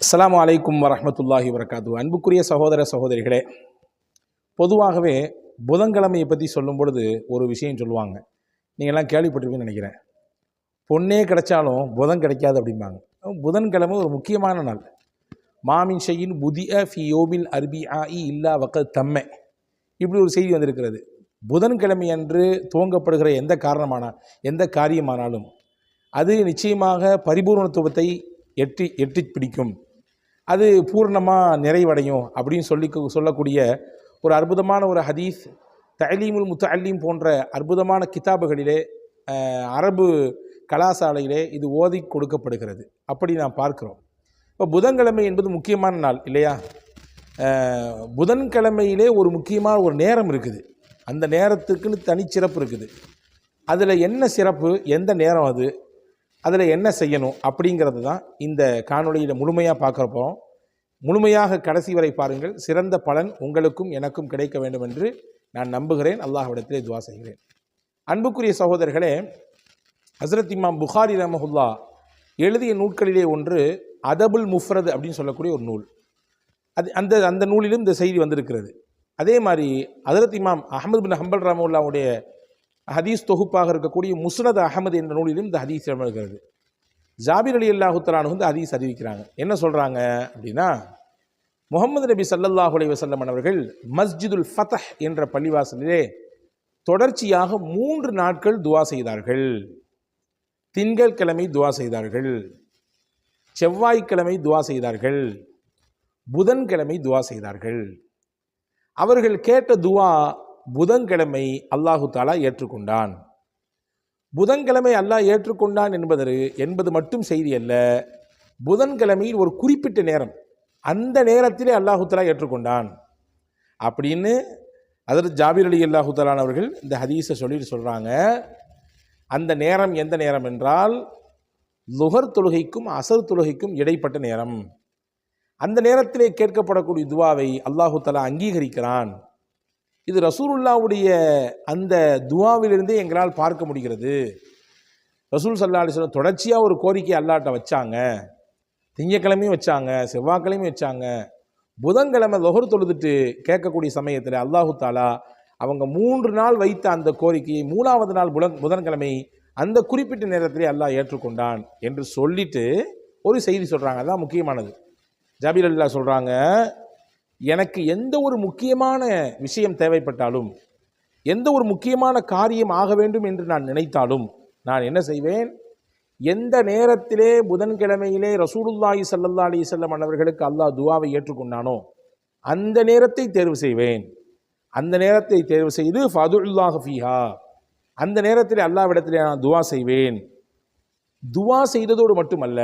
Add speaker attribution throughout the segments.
Speaker 1: அஸ்லாம் வலைக்கும் வரமத்துல்லாஹி வரகாத்து அன்புக்குரிய சகோதர சகோதரிகளே பொதுவாகவே புதன்கிழமையை பற்றி சொல்லும் பொழுது ஒரு விஷயம் சொல்லுவாங்க. நீங்கள்லாம் கேள்விப்பட்டிருப்பீங்கன்னு நினைக்கிறேன். பொண்ணே கிடைச்சாலும் புதன் கிடைக்காது அப்படிம்பாங்க. புதன்கிழமை ஒரு முக்கியமான நாள். மாமின் ஷையின் புதிய ஃபி யோபில் அர்பி ஆஇ இல்லா வக்க தம்மை. இப்படி ஒரு செய்தி வந்திருக்கிறது. புதன்கிழமை அன்று துவங்கப்படுகிற எந்த காரணமான எந்த காரியமானாலும் அது நிச்சயமாக பரிபூர்ணத்துவத்தை எட்டி எட்டி பிடிக்கும். அது பூர்ணமாக நிறைவடையும் அப்படின்னு சொல்லி சொல்லக்கூடிய ஒரு அற்புதமான ஒரு ஹதீஸ் தலீமுல் முத்தஅல்லீம் போன்ற அற்புதமான கிதாபுகளிலே அரபு கலாசாலையிலே இது ஓதி கொடுக்கப்படுகிறது. அப்படி நாம் பார்க்கிறோம். இப்போ புதன்கிழமை என்பது முக்கியமான நாள் இல்லையா? புதன்கிழமையிலே ஒரு முக்கியமான ஒரு நேரம் இருக்குது. அந்த நேரத்துக்குன்னு தனிச்சிறப்பு இருக்குது. அதில் என்ன சிறப்பு? எந்த நேரம் அது? அதில் என்ன செய்யணும் அப்படிங்கிறது தான் இந்த காணொலியில் முழுமையாக பார்க்குறப்போ முழுமையாக கடைசி வரை பாருங்கள். சிறந்த பலன் உங்களுக்கும் எனக்கும் கிடைக்க வேண்டும் என்று நான் நம்புகிறேன். அல்லாஹ்விடத்திலே துவா செய்கிறேன். அன்புக்குரிய சகோதரர்களே ஹசரத் இமாம் புகாரி ரமஹுல்லா எழுதிய நூட்களிலே ஒன்று அதபுல் முஃப்ரத் அப்படின்னு சொல்லக்கூடிய ஒரு நூல். அது அந்த அந்த நூலிலும் இந்த செய்தி வந்திருக்கிறது. அதே மாதிரி ஹசரத் இமாம் அஹமது பின் ஹம்பல் ரமவுல்லாவுடைய ஹதீஸ் தொகுப்பாக இருக்கக்கூடிய முஸ்னத் அகமது என்ற நூலிலும் இந்த ஹதீஸ் இருக்கிறது ஜாபிர் அலி அல்லாஹுத்தலானு வந்து ஹதீஸ் அறிவிக்கிறாங்க. என்ன சொல்கிறாங்க அப்படின்னா முகமது நபி ஸல்லல்லாஹு அலைஹி வஸல்லம் அவர்கள் மஸ்ஜிதுல் ஃபதஹ் என்ற பள்ளிவாசலிலே தொடர்ச்சியாக மூன்று நாட்கள் துவா செய்தார்கள். திங்கட்கிழமை துவா செய்தார்கள். செவ்வாய்க்கிழமை துவா செய்தார்கள். புதன்கிழமை துவா செய்தார்கள். அவர்கள் கேட்ட துவா புதன்கிழமை அல்லாஹு தாலா ஏற்றுக்கொண்டான். புதன்கிழமை அல்லாஹ் ஏற்றுக்கொண்டான் என்பது என்பது மட்டும் செய்தி அல்ல புதன்கிழமையில் ஒரு குறிப்பிட்ட நேரம் அந்த நேரத்திலே அல்லாஹு தாலா ஏற்றுக்கொண்டான். அப்படின்னு அதற்கு ஜாபீர் அலி அல்லாஹு தலான் அவர்கள் இந்த ஹதீஸை சொல்லிட்டு சொல்கிறாங்க அந்த நேரம் எந்த நேரம் என்றால் லுகர் தொழுகைக்கும் அசர் தொழுகைக்கும் இடைப்பட்ட நேரம். அந்த நேரத்திலே கேட்கப்படக்கூடிய துவாவை அல்லாஹு தலா அங்கீகரிக்கிறான். இது ரசூலுல்லாவுடைய அந்த துவாவிலிருந்தே எங்களால் பார்க்க முடிகிறது. ரசூல் சல்லா அலிஸ்லாம் தொடர்ச்சியாக ஒரு கோரிக்கை அல்லாட்ட வச்சாங்க. திங்கக்கிழமையும் வச்சாங்க செவ்வாய்க்கிழமையும் வச்சாங்க. புதன்கிழமை லொஹர் தொழுதுட்டு கேட்கக்கூடிய சமயத்தில் அல்லாஹு தாலா அவங்க மூன்று நாள் வைத்த அந்த கோரிக்கையை மூணாவது நாள் புதன் புதன்கிழமை அந்த குறிப்பிட்ட நேரத்திலே அல்லாஹ் ஏற்றுக்கொண்டான் என்று சொல்லிட்டு ஒரு செய்தி சொல்கிறாங்க அதுதான் முக்கியமானது. ஜபீர் அல்லா சொல்கிறாங்க எனக்கு எந்த ஒரு முக்கியமான விஷயம் தேவைப்பட்டாலும் எந்த ஒரு முக்கியமான காரியம் ஆக வேண்டும் என்று நான் நினைத்தாலும் நான் என்ன செய்வேன்? எந்த நேரத்திலே புதன்கிழமையிலே ரசூலுல்லாஹி சல்லல்லா அலி செல்லம் அவர்களுக்கு அல்லாஹ் துவாவை ஏற்றுக்கொண்டானோ அந்த நேரத்தை தேர்வு செய்வேன். அந்த நேரத்தை தேர்வு செய்து ஃபதுல்லாஹ் ஃபீஹா அந்த நேரத்தில் அல்லாவிடத்திலே நான் துவா செய்வேன். துவா செய்ததோடு மட்டுமல்ல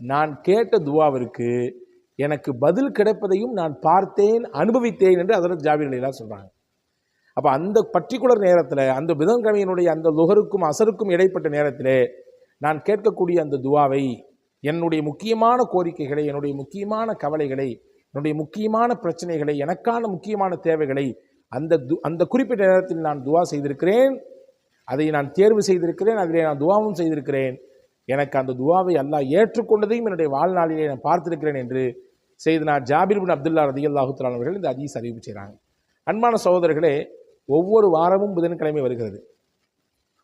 Speaker 1: நான் கேட்ட துவாவிற்கு எனக்கு பதில் கிடைப்பதையும் நான் பார்த்தேன் அனுபவித்தேன் என்று அதற்கு ஜாபீர் அலிலாம் சொல்கிறாங்க அப்போ அந்த பர்டிகுலர் நேரத்தில் அந்த புதன்கிழமையினுடைய அந்த லுகருக்கும் அசருக்கும் இடைப்பட்ட நேரத்திலே நான் கேட்கக்கூடிய அந்த துவாவை என்னுடைய முக்கியமான கோரிக்கைகளை என்னுடைய முக்கியமான கவலைகளை என்னுடைய முக்கியமான பிரச்சனைகளை எனக்கான முக்கியமான தேவைகளை அந்த து அந்த குறிப்பிட்ட நேரத்தில் நான் துவா செய்திருக்கிறேன். அதை நான் தேர்வு செய்திருக்கிறேன் அதிலே நான் துவாவும் செய்திருக்கிறேன். எனக்கு அந்த துவாவை அல்லாஹ் ஏற்றுக்கொண்டதையும் என்னுடைய வாழ்நாளிலே நான் பார்த்திருக்கிறேன் என்று செய்தனா ஜாபிர் பின் அப்துல்லா ரதி அல்லாஹுத்தலான் அவர்கள் இந்த அதீஸ் அறிவிப்பு செய்கிறாங்க அன்பான சகோதரர்களே ஒவ்வொரு வாரமும் புதன்கிழமை வருகிறது.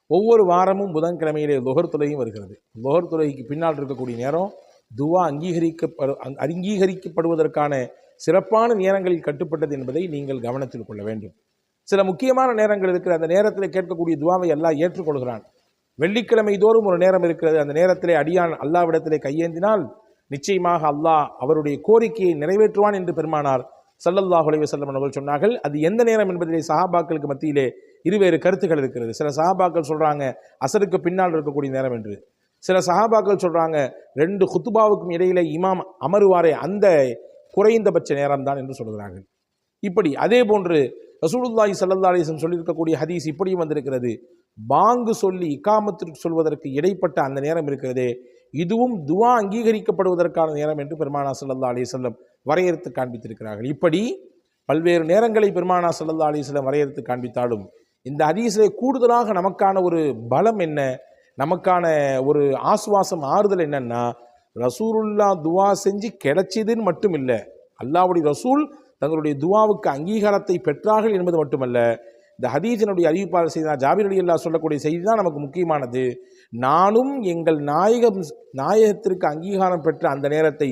Speaker 1: ஒவ்வொரு வாரமும் புதன்கிழமையிலே லொஹர் தொலையும் வருகிறது. லொஹர் தொலைக்கு பின்னால் இருக்கக்கூடிய நேரம் துவா அங்கீகரிக்கப்படு அங்- அங்கீகரிக்கப்படுவதற்கான சிறப்பான நேரங்களில் கட்டுப்பட்டது என்பதை நீங்கள் கவனத்தில் கொள்ள வேண்டும். சில முக்கியமான நேரங்கள் இருக்கிற அந்த நேரத்தில் கேட்கக்கூடிய துவாவை எல்லாம் ஏற்றுக்கொள்கிறான். வெள்ளிக்கிழமை தோறும் ஒரு நேரம் இருக்கிறது. அந்த நேரத்திலே அடியான் அல்லாவிடத்திலே கையேந்தினால் நிச்சயமாக அல்லாஹ் அவருடைய கோரிக்கையை நிறைவேற்றுவான் என்று பெருமானார் ஸல்லல்லாஹு அலைஹி அவர்கள் சொன்னார்கள். அது எந்த நேரம் என்பதிலே சஹாபாக்களுக்கு மத்தியிலே இருவேறு கருத்துக்கள் இருக்கிறது. சில சஹாபாக்கள் சொல்கிறாங்க அசருக்கு பின்னால் இருக்கக்கூடிய நேரம் என்று. சில சஹாபாக்கள் சொல்கிறாங்க ரெண்டு குத்துபாவுக்கும் இடையிலே இமாம் அமருவாரே அந்த குறைந்தபட்ச நேரம்தான் என்று சொல்கிறார்கள் இப்படி அதே போன்று ரசூலுல்லாஹி ஸல்லல்லாஹு அலிசன் சொல்லியிருக்கக்கூடிய ஹதீஸ் இப்படியும் வந்திருக்கிறது. பாங்கு சொல்லி இக்காமத்திற்கு சொல்வதற்கு இடைப்பட்ட அந்த நேரம் இருக்கிறதே. இதுவும் துவா அங்கீகரிக்கப்படுவதற்கான நேரம் என்று பெருமானா ஸல்லல்லாஹு அலிசல்லம் வரையறுத்து காண்பித்திருக்கிறார்கள். இப்படி பல்வேறு நேரங்களை பெருமானா ஸல்லல்லாஹு அலிசல்லம் வரையறுத்து காண்பித்தாலும் இந்த ஹதீஸிலே கூடுதலாக நமக்கான ஒரு பலம் என்ன? நமக்கான ஒரு ஆசுவாசம் ஆறுதல் என்னன்னா ரசூலுல்லா துவா செஞ்சு கிடைச்சதுன்னு மட்டும் இல்லை அல்லாவுடைய ரசூல் தங்களுடைய துவாவுக்கு அங்கீகாரத்தை பெற்றார்கள் என்பது மட்டுமல்ல இந்த ஹதீஜனுடைய அறிவிப்பாளர் செய்த ஜாபிர் அலி அல்லா சொல்லக்கூடிய செய்தி தான் நமக்கு முக்கியமானது. நானும் எங்கள் நாயகம் நாயகத்திற்கு அங்கீகாரம் பெற்ற அந்த நேரத்தை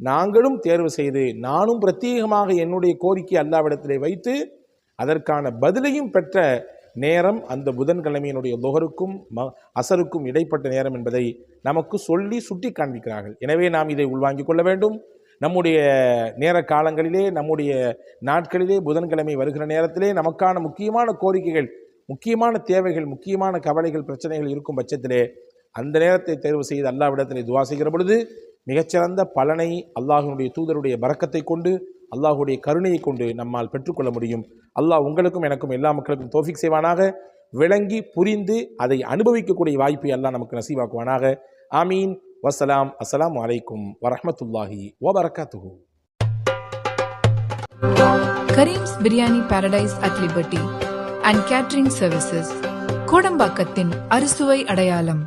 Speaker 1: நாங்களும் தேர்வு செய்து நானும் பிரத்யேகமாக என்னுடைய கோரிக்கை அல்லாவிடத்திலே வைத்து அதற்கான பதிலையும் பெற்ற நேரம் அந்த புதன்கிழமையினுடைய தொகருக்கும் ம அசருக்கும் இடைப்பட்ட நேரம் என்பதை நமக்கு சொல்லி சுட்டி காண்பிக்கிறார்கள் எனவே நாம் இதை உள்வாங்கிக் கொள்ள வேண்டும். நம்முடைய நேர காலங்களிலே நம்முடைய நாட்களிலே புதன்கிழமை வருகிற நேரத்திலே நமக்கான முக்கியமான கோரிக்கைகள் முக்கியமான தேவைகள் முக்கியமான கவலைகள் பிரச்சனைகள் இருக்கும் பட்சத்திலே அந்த நேரத்தை தேர்வு செய்து அல்லாவிடத்திலே துவா செய்கிற பொழுது மிகச்சிறந்த பலனை அல்லாஹினுடைய தூதருடைய பறக்கத்தை கொண்டு அல்லாஹுடைய கருணையை கொண்டு நம்மால் பெற்றுக்கொள்ள முடியும். அல்லாஹ் உங்களுக்கும் எனக்கும் எல்லா மக்களுக்கும் தோஃபிக் செய்வானாக. விளங்கி புரிந்து அதை அனுபவிக்கக்கூடிய வாய்ப்பை எல்லாம் நமக்கு நசீவாக்குவானாக. ஆமீன். வசலாம். அஸ்லாம் வலைக்கும் வரமத்துல்லாஹி வபரகாத்துஹு.
Speaker 2: Karim's biryani paradise at Liberty and catering services கோடம்பாக்கத்தின் அறுசுவை அடையாளம்